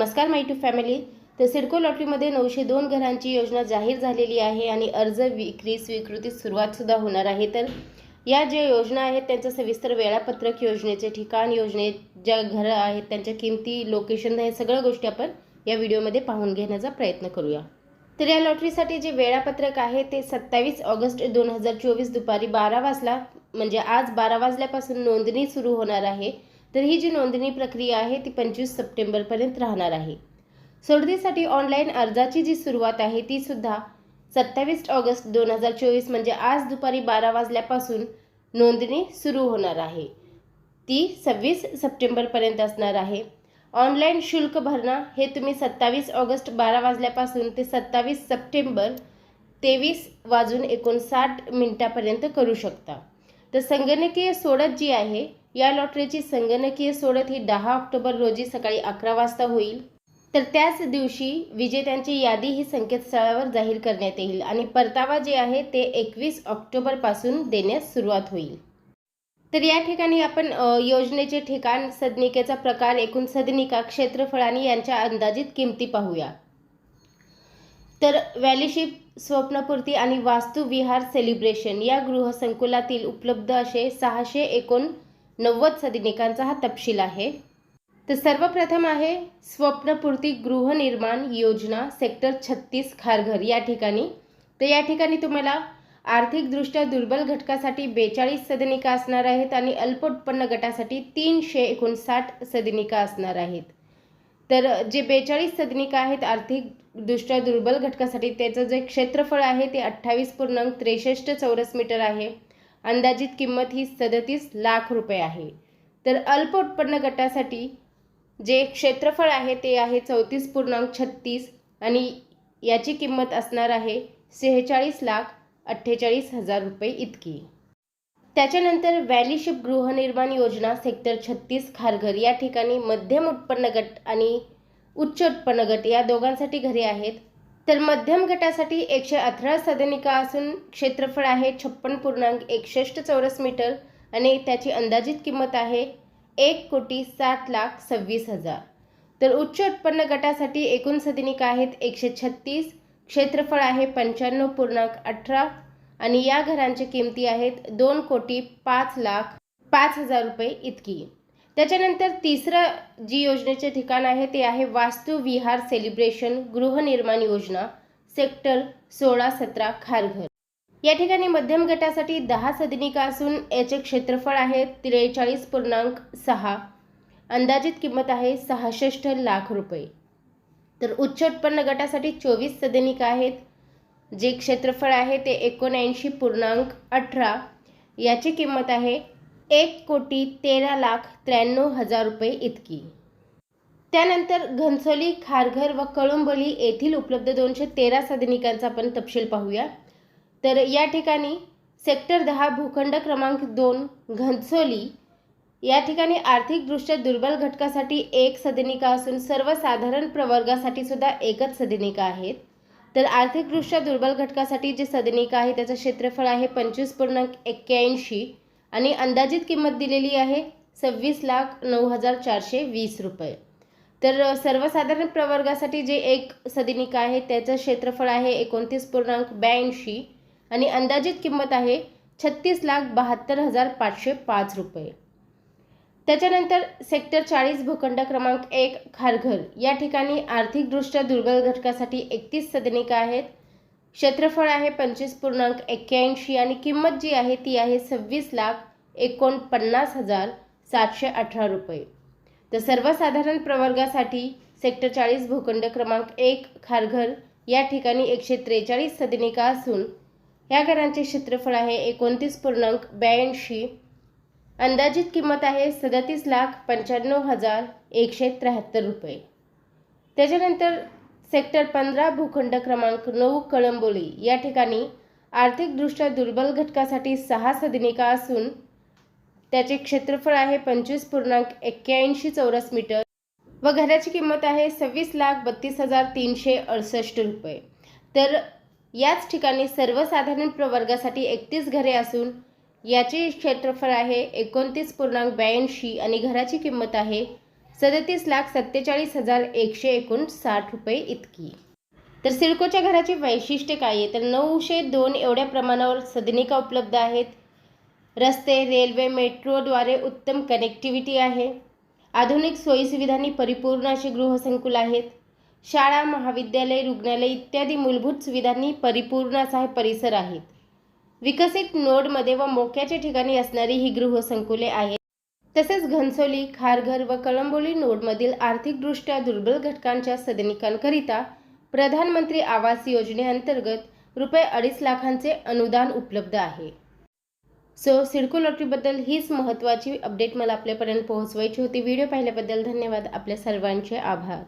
नमस्कार माय to family तर सिडको लॉटरीमध्ये नऊशे दोन घरांची योजना जाहीर झालेली आहे आणि अर्ज विक्री स्वीकृती सुरुवातसुद्धा होणार आहे. तर या ज्या योजना आहेत त्यांचं सविस्तर वेळापत्रक योजनेचे ठिकाण योजने ज्या घरं आहेत त्यांच्या किमती लोकेशन हे सगळ्या गोष्टी आपण या व्हिडिओमध्ये पाहून घेण्याचा प्रयत्न करूया. तर या लॉटरीसाठी जे वेळापत्रक आहे ते सत्तावीस ऑगस्ट दोन हजार चोवीस दुपारी बारा वाजला म्हणजे आज बारा वाजल्यापासून नोंदणी सुरू होणार आहे. तर ही जी नोंदणी प्रक्रिया आहे ती पंचवीस सप्टेंबरपर्यंत राहणार आहे. सोडतीसाठी ऑनलाईन अर्जाची जी सुरुवात आहे ती सुद्धा सत्तावीस ऑगस्ट दोन हजार चोवीस म्हणजे आज दुपारी बारा वाजल्यापासून नोंदणी सुरू होणार आहे. ती सव्वीस सप्टेंबरपर्यंत असणार आहे. ऑनलाईन शुल्क भरणा हे तुम्ही सत्तावीस ऑगस्ट बारा वाजल्यापासून ते सत्तावीस सप्टेंबर तेवीस वाजून एकोणसाठ मिनिटापर्यंत करू शकता. तर संगणकीय सोडत जी आहे या लॉटरीची संगणकीय सोडत ही दहा ऑक्टोबर रोजी सकाळी अकरा वाजता होईल. तर त्याच दिवशी विजेत्यांची यादी ही संकेतस्थळावर जाहीर करण्यात येईल आणि परतावा जे आहे ते एकवीस ऑक्टोबरपासून देण्यास सुरुवात होईल. तर या ठिकाणी आपण योजनेचे ठिकाण सदनिकेचा प्रकार एकूण सदनिका क्षेत्रफळ आणि यांच्या अंदाजित किमती पाहूया. तर व्हॅलीशिप स्वप्नपूर्ती आणि वास्तुविहार सेलिब्रेशन या गृहसंकुलातील उपलब्ध असे सहाशे एकोण नव्वद सदनिकांचा हा तपशील आहे. तर सर्वप्रथम आहे स्वप्नपूर्ती गृहनिर्माण योजना सेक्टर छत्तीस खारघर या ठिकाणी. तर या ठिकाणी तुम्हाला आर्थिकदृष्ट्या दुर्बल घटकासाठी बेचाळीस सदनिका असणार आहेत आणि अल्प उत्पन्न गटासाठी तीनशे एकोणसाठ सदनिका असणार आहेत. तर जे बेचाळीस सदनिका आहेत आर्थिकदृष्ट्या दुर्बल घटकासाठी त्याचं जे क्षेत्रफळ आहे ते अठ्ठावीस पूर्णांक त्रेसष्ट चौरस मीटर आहे. अंदाजित किंमत ही सदतीस लाख रुपये आहे. तर अल्प उत्पन्न गटासाठी जे क्षेत्रफळ आहे ते आहे चौतीस पूर्णांक छत्तीस आणि याची किंमत असणार आहे सेहेचाळीस लाख अठ्ठेचाळीस हजार रुपये इतकी. त्याच्यानंतर व्हॅलीशिप गृहनिर्माण योजना सेक्टर छत्तीस खारघर या ठिकाणी मध्यम उत्पन्न गट आणि उच्च उत्पन्न गट या दोघांसाठी घरे आहेत. तर मध्यम गटासाठी एकशे अठरा सदनिका असून क्षेत्रफळ आहे छप्पन पूर्णांक एकसष्ट चौरस मीटर आणि त्याची अंदाजित किंमत आहे एक कोटी सात लाख सव्वीस हजार. तर उच्च उत्पन्न गटासाठी एकूण सदनिका आहेत एकशे छत्तीस क्षेत्रफळ आहे पंच्याण्णव पूर्णांक अठरा आणि या घरांच्या किमती आहेत दोन कोटी पाच लाख पाच हजार रुपये इतकी. त्याच्यानंतर तिसरं जी योजनेचे ठिकाण आहे ते आहे वास्तू विहार सेलिब्रेशन गृहनिर्माण योजना सेक्टर सोळा सतरा खारघर. या ठिकाणी मध्यम गटासाठी दहा सदनिका असून याचे क्षेत्रफळ आहे त्रेचाळीस पूर्णांक सहा. अंदाजित किंमत आहे सहासष्ट लाख रुपये. तर उच्च उत्पन्न गटासाठी चोवीस सदनिका आहेत. जे क्षेत्रफळ आहे ते एकोणऐंशी पूर्णांक अठरा. याची किंमत आहे एक कोटी तेरा लाख त्र्याण्णव हजार रुपये इतकी. त्यानंतर घनसोली खारघर व कळंबोली येथील उपलब्ध दोनशे तेरा सदनिकांचा आपण तपशील पाहूया. तर या ठिकाणी सेक्टर दहा भूखंड क्रमांक दोन घनसोली. या ठिकाणी आर्थिकदृष्ट्या दुर्बल घटकासाठी एक सदनिका असून सर्वसाधारण प्रवर्गासाठी सुद्धा एकच सदनिका आहेत. तर आर्थिकदृष्ट्या दुर्बल घटकासाठी जे सदनिका आहे त्याचं क्षेत्रफळ आहे पंचवीस पूर्णांक एक्क्याऐंशी. आणि अंदाजित किंमत दिलेली आहे सव्वीस लाख नऊ हजार चारशे वीस रुपये. तर सर्वसाधारण प्रवर्गासाठी जे एक सदनिका आहे त्याचं क्षेत्रफळ आहे एकोणतीस पूर्णांक ब्याऐंशी आणि अंदाजित किंमत आहे छत्तीस लाख बहात्तर हजार पाचशे पाच रुपये. त्याच्यानंतर सेक्टर चाळीस भूखंड क्रमांक एक खारघर. या ठिकाणी आर्थिकदृष्ट्या दुर्बल घटकासाठी एकतीस सदनिका आहेत. क्षेत्रफळ आहे पंचवीस पूर्णांक एक्क्याऐंशी आणि किंमत जी आहे ती आहे सव्वीस लाख एकोणपन्नास हजार सातशे अठरा रुपये. तर सर्वसाधारण प्रवर्गासाठी सेक्टर चाळीस भूखंड क्रमांक एक खारघर या ठिकाणी एकशे त्रेचाळीस सदनिका असून या घरांचे क्षेत्रफळ आहे एकोणतीस पूर्णांक ब्याऐंशी. अंदाजित किंमत आहे सदतीस लाख पंच्याण्णव हजार एकशे त्र्याहत्तर रुपये. त्याच्यानंतर सेक्टर पंधरा भूखंड क्रमांक नऊ कळंबोली. या ठिकाणी आर्थिकदृष्ट्या दुर्बल घटकासाठी सहा सदनिका असून त्याचे क्षेत्रफळ आहे पंचवीस पूर्णांक एक्क्याऐंशी चौरस मीटर व घराची किंमत आहे सव्वीस लाख बत्तीस हजार तीनशे अडुसष्ट रुपये. तर याच ठिकाणी सर्वसाधारण प्रवर्गासाठी एकतीस घरे असून याचे क्षेत्रफळ आहे एकोणतीस पूर्णांक ब्याऐंशी आणि घराची किंमत आहे सदतीस लाख सत्तेचाळीस हजार एकशे एकोणसाठ रुपये इतकी. तर सिडकोच्या घराची वैशिष्ट्य काय आहे तर नऊशे दोन एवढ्या प्रमाणावर सदनिका उपलब्ध आहेत. रस्ते रेल्वे मेट्रोद्वारे उत्तम कनेक्टिव्हिटी आहे. आधुनिक सोयीसुविधांनी परिपूर्ण असे गृहसंकुल आहेत. शाळा महाविद्यालय रुग्णालय इत्यादी मूलभूत सुविधांनी परिपूर्ण असा हे परिसर आहेत विकसित नोडमध्ये व मोक्याच्या ठिकाणी असणारी ही गृहसंकुले आहेत. तसेच घनसोली खारघर व कळंबोली नोडमधील आर्थिकदृष्ट्या दुर्बल घटकांच्या सदनिकांकरिता प्रधानमंत्री आवास योजनेअंतर्गत रुपये अडीच लाखांचे अनुदान उपलब्ध आहे. सो सिडको लॉटरीबद्दल हीच महत्त्वाची अपडेट मला आपल्यापर्यंत पोहोचवायची होती. व्हिडिओ पाहिल्याबद्दल धन्यवाद. आपल्या सर्वांचे आभार.